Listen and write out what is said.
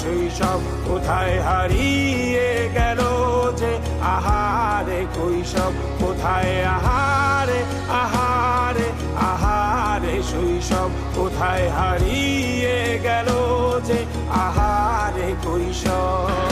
শৈশব কোথায় হারিয়ে গেল যে আহারে কৈশব? কোথায় আহারে আহারে আহারে শৈশব? কোথায় হারিয়ে গেল যে আহারে কৈশব?